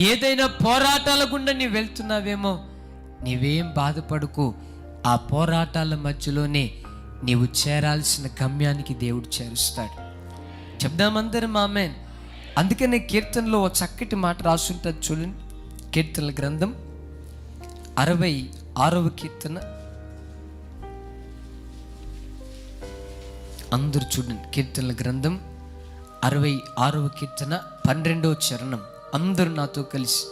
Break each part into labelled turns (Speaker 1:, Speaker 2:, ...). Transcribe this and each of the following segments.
Speaker 1: ఏదైనా పోరాటాల గుండా నీవు వెళ్తున్నావేమో నీవేం బాధపడుకు. ఆ పోరాటాల మధ్యలోనే నీవు చేరాల్సిన గమ్యానికి దేవుడు చేరుస్తాడు. చెప్దామందరం ఆమె అందుకనే కీర్తనలో ఒక చక్కటి మాట రాసుంటుంది చూడండి. కీర్తనల గ్రంథం అరవై ఆరవ కీర్తన. అందరూ చూడండి కీర్తనల గ్రంథం అరవై ఆరవ కీర్తన పన్నెండవ చరణం. అందరూ నాతో కలిసి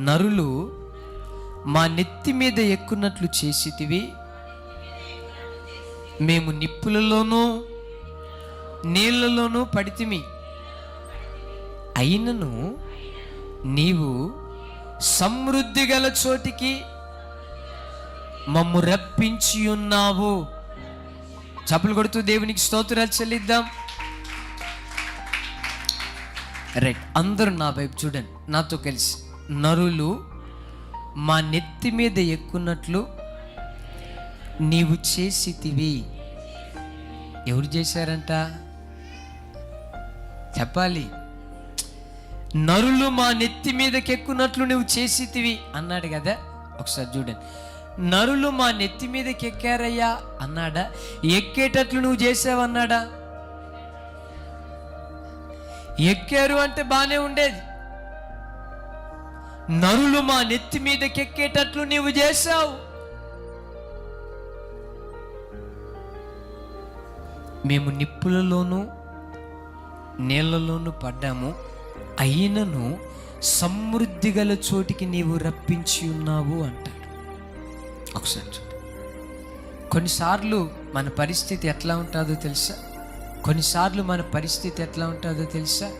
Speaker 1: నరులు మా నెత్తి మీద ఎక్కున్నట్లు చేసితివి మేము నిప్పులలోనూ నీళ్ళలోనూ పడితిమి. అయినను నీవు సమృద్ధి గల చోటికి మమ్ము రప్పించి ఉన్నావు చప్పులు కొడుతూ దేవునికి స్తోత్రాలు చెల్లిద్దాం. రైట్ అందరూ నా వైపు చూడండి. నాతో కలిసి. నరులు మా నెత్తి మీద ఎక్కున్నట్లు నీవు చేసితివి. ఎవరు చేశారంట? చెప్పాలి. నరులు మా నెత్తి మీదకి ఎక్కున్నట్లు నువ్వు చేసితివి అన్నాడు కదా? ఒకసారి చూడండి. నరులు మా నెత్తి మీదకి ఎక్కారయ్యా అన్నాడా? ఎక్కేటట్లు నువ్వు చేసావన్నాడా? ఎక్కారు అంటే బాగానే ఉండేది. నరులు మా నెత్తి మీదకి ఎక్కేటట్లు నీవు చేశావు. మేము నిప్పులలోనూ నీళ్ళలోనూ పడ్డాము. అయినను సమృద్ధి గల చోటికి నీవు రప్పించి ఉన్నావు అంటాడు. ఒకసారి చూడు. కొన్నిసార్లు మన పరిస్థితి ఎట్లా ఉంటుందో తెలుసా? కొన్నిసార్లు మన పరిస్థితి ఎట్లా ఉంటుందో తెలుసా?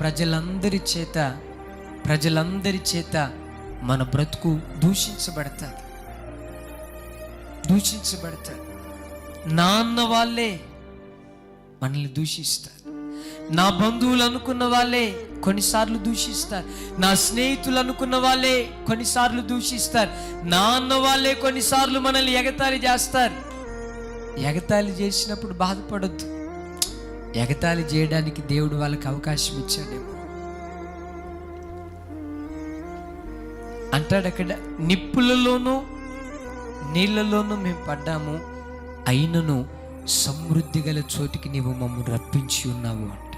Speaker 1: ప్రజలందరి చేత ప్రజలందరి చేత మన బ్రతుకు దూషించబడతాది. దూషించబడతారు నాన్న వాళ్ళే మనల్ని దూషిస్తారు. నా బంధువులు అనుకున్న వాళ్ళే కొన్నిసార్లు దూషిస్తారు. నా స్నేహితులు అనుకున్న వాళ్ళే కొన్నిసార్లు దూషిస్తారు. నా అన్న వాళ్ళే కొన్నిసార్లు మనల్ని ఎగతాళి చేస్తారు. ఎగతాళి చేసినప్పుడు బాధపడద్దు. ఎగతాళి చేయడానికి దేవుడు వాళ్ళకి అవకాశం ఇచ్చాడేమో. అంటాడు అక్కడ నిప్పులలోనూ నీళ్ళలోనూ మేము పడ్డాము. అయినను సమృద్ధి గల చోటికి నీవు మమ్మల్ని రప్పించి ఉన్నావు అంట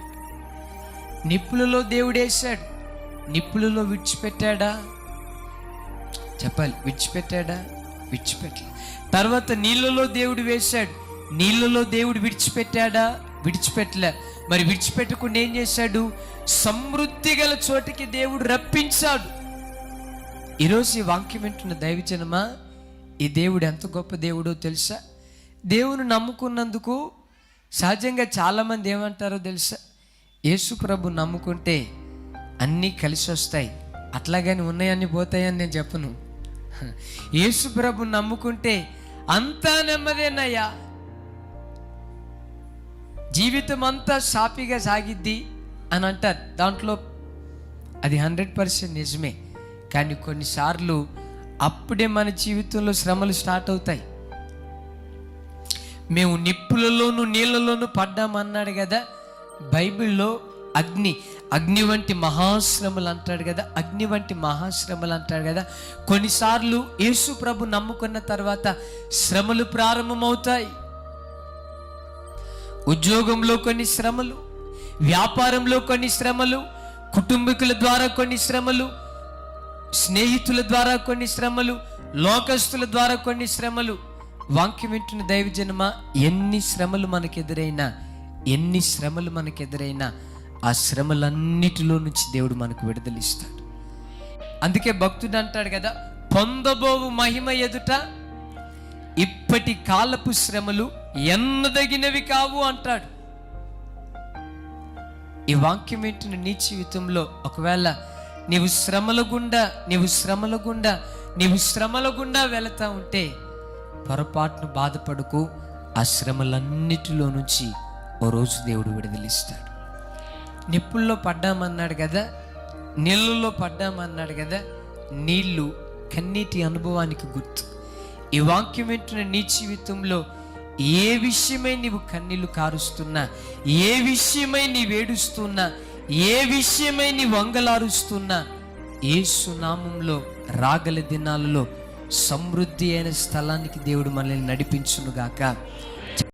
Speaker 1: నిప్పులలో దేవుడేశాడు నిప్పులలో విడిచిపెట్టాడా? చెప్పాలి విడిచిపెట్టాడా? విడిచిపెట్టలే. తర్వాత నీళ్ళలో దేవుడు వేశాడు. నీళ్ళలో దేవుడు విడిచిపెట్టాడా? విడిచిపెట్టలే. మరి విడిచిపెట్టకుండా ఏం చేశాడు? సమృద్ధి గల చోటికి దేవుడు రప్పించాడు. ఈరోజు ఈ వాక్యం వింటున్న దైవజనమా ఈ దేవుడు ఎంత గొప్ప దేవుడో తెలుసా? దేవుని నమ్ముకున్నందుకు సహజంగా చాలామంది ఏమంటారో తెలుసా? యేసు ప్రభు నమ్ముకుంటే అన్నీ కలిసి వస్తాయి. అట్లాగని ఉన్నాయన్నీ పోతాయని నేను చెప్పను. యేసు ప్రభు నమ్ముకుంటే అంతా నెమ్మదేనయ్యా. జీవితం అంతా సాపిగా సాగిద్ది అని అంటారు. దాంట్లో అది హండ్రెడ్ పర్సెంట్ నిజమే. కానీ కొన్నిసార్లు అప్పుడే మన జీవితంలో శ్రమలు స్టార్ట్ అవుతాయి. మేము నిప్పులలోను నీళ్ళలోనూ పడ్డామన్నాడు కదా. బైబిల్లో అగ్ని అగ్ని వంటి మహాశ్రమలు అంటాడు కదా. అగ్ని వంటి మహాశ్రమలు అంటాడు కదా. కొన్నిసార్లు యేసు ప్రభు నమ్ముకున్న తర్వాత శ్రమలు ప్రారంభమవుతాయి. ఉద్యోగంలో కొన్ని శ్రమలు వ్యాపారంలో కొన్ని శ్రమలు కుటుంబీకుల ద్వారా కొన్ని శ్రమలు స్నేహితుల ద్వారా కొన్ని శ్రమలు లోకస్తుల ద్వారా కొన్ని శ్రమలు. వాక్యం వింటున్న దైవజన్మ ఎన్ని శ్రమలు మనకెదురైనా ఎన్ని శ్రమలు మనకెదురైనా ఆ శ్రమలన్నిటిలో నుంచి దేవుడు మనకు విడుదలిస్తాడు అందుకే భక్తుడు అంటాడు కదా పొందబోవు మహిమ ఎదుట ఇప్పటి కాలపు శ్రమలు ఎన్నదగినవి కావు అంటాడు. ఈ వాక్యం ఏంటిన నీ జీవితంలో ఒకవేళ నీవు శ్రమల గుండా నీవు శ్రమల గుండా నీవు శ్రమల గుండా వెళతా ఉంటే పొరపాటును బాధపడుకు. ఆ శ్రమలన్నిటిలో నుంచి ఓ రోజు దేవుడు విడుదలిస్తాడు. నిప్పుల్లో పడ్డామన్నాడు కదా నీళ్ళల్లో పడ్డామన్నాడు కదా నీళ్ళు కన్నీటి అనుభవానికి గుర్తు. ఈ వాక్యం వింటున్న నీ జీవితంలో ఏ విషయమై నీవు కన్నీళ్ళు కారుస్తున్నా ఏ విషయమై నీ వేడుస్తున్నా ఏ విషయమై నీ వంగలారుస్తున్నా ఏసునామంలో రాగల దినాలలో సమృద్ధి అయిన స్థలానికి దేవుడు మనల్ని నడిపించునుగాక.